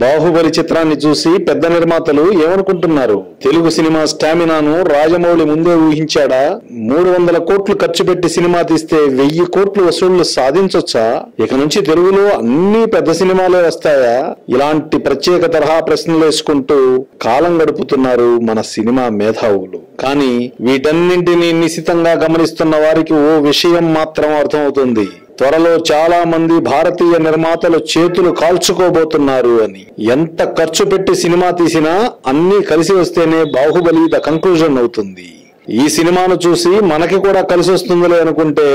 బాహుబలి చిత్రాన్ని చూసి పెద్ద నిర్మాతలు ఏమనుకుంటున్నారు? తెలుగు సినిమా స్టామినాను రాజమౌళి ముందే ఊహించాడా? మూడు వందల కోట్లు ఖర్చు పెట్టి సినిమా తీస్తే వెయ్యి కోట్లు వసూళ్ళు సాధించొచ్చా? ఇక నుంచి తెలుగులో అన్ని పెద్ద సినిమాలే వస్తాయా? ఇలాంటి ప్రత్యేక తరహా ప్రశ్నలు వేసుకుంటూ కాలం గడుపుతున్నారు మన సినిమా మేధావులు. కానీ వీటన్నింటినీ నిశితంగా గమనిస్తున్న వారికి ఓ విషయం మాత్రం అర్థమవుతుంది. త్వరలో చాలా మంది భారతీయ నిర్మాతలు చేతులు కాల్చుకోబోతున్నారు అని. ఎంత ఖర్చు పెట్టి సినిమా తీసినా అన్నీ కలిసి వస్తేనే బాహుబలి ద కంక్లూజన్ అవుతుంది. ఈ సినిమాను చూసి మనకి కూడా కలిసి వస్తుందిలే అనుకుంటే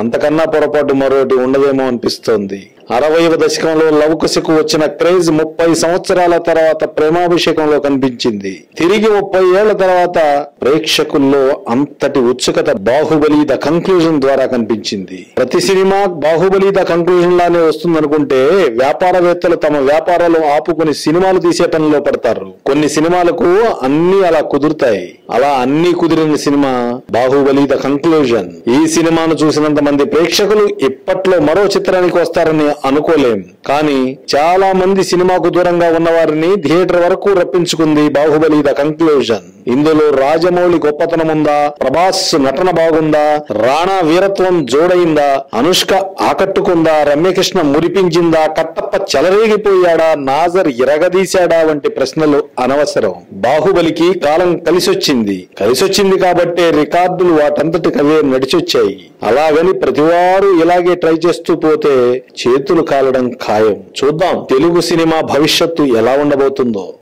అంతకన్నా పొరపాటు మరోటి ఉండదేమో అనిపిస్తోంది. అరవైవ దశకంలో లవకుశకు వచ్చిన క్రేజ్ ముప్పై సంవత్సరాల తర్వాత ప్రేమాభిషేకంలో కనిపించింది. తిరిగి ముప్పై ఏళ్ళ తర్వాత ప్రేక్షకుల్లో అంతటి ఉత్సుకత బాహుబలి ద కంక్లూజన్ ద్వారా కనిపించింది. ప్రతి సినిమా బాహుబలి ద కంక్లూజన్ లానే వస్తుందనుకుంటే వ్యాపారవేత్తలు తమ వ్యాపారాలు ఆపుకుని సినిమాలు తీసే పనిలో పడతారు. కొన్ని సినిమాలకు అన్ని అలా కుదురుతాయి. అలా అన్ని కుదిరిన సినిమా బాహుబలి ద కంక్లూజన్ ఈ సినిమాను చూసినంత మంది ప్రేక్షకులు ఇప్పట్లో మరో చిత్రానికి వస్తారని అనుకోలేం కానీ చాలా మంది సినిమాకు దూరంగా ఉన్న వారిని థియేటర్ వరకు రప్పించుకుంది బాహుబలి ద కంక్లూజన్ ఇందులో రాజమౌళి గొప్పతనం ఉందా ప్రభాస్ నటన బాగుందా? రాణా వీరత్వం జోడైందా అనుష్క ఆకట్టుకుందా? రమ్యకృష్ణ మురిపించిందా? కట్టప్ప చెలరేగిపోయాడా? నాజర్ ఇరగదీశాడా వంటి ప్రశ్నలు అనవసరం. బాహుబలికి కాలం కలిసొచ్చింది. కలిసొచ్చింది కాబట్టే రికార్డులు వాటంతటికవే నడిచొచ్చాయి. అలాగని ప్రతివారు ఇలాగే ట్రై చేస్తూ పోతే చేతు చేతులు కాలడం ఖాయం. చూద్దాం తెలుగు సినిమా భవిష్యత్తు ఎలా ఉండబోతుందో.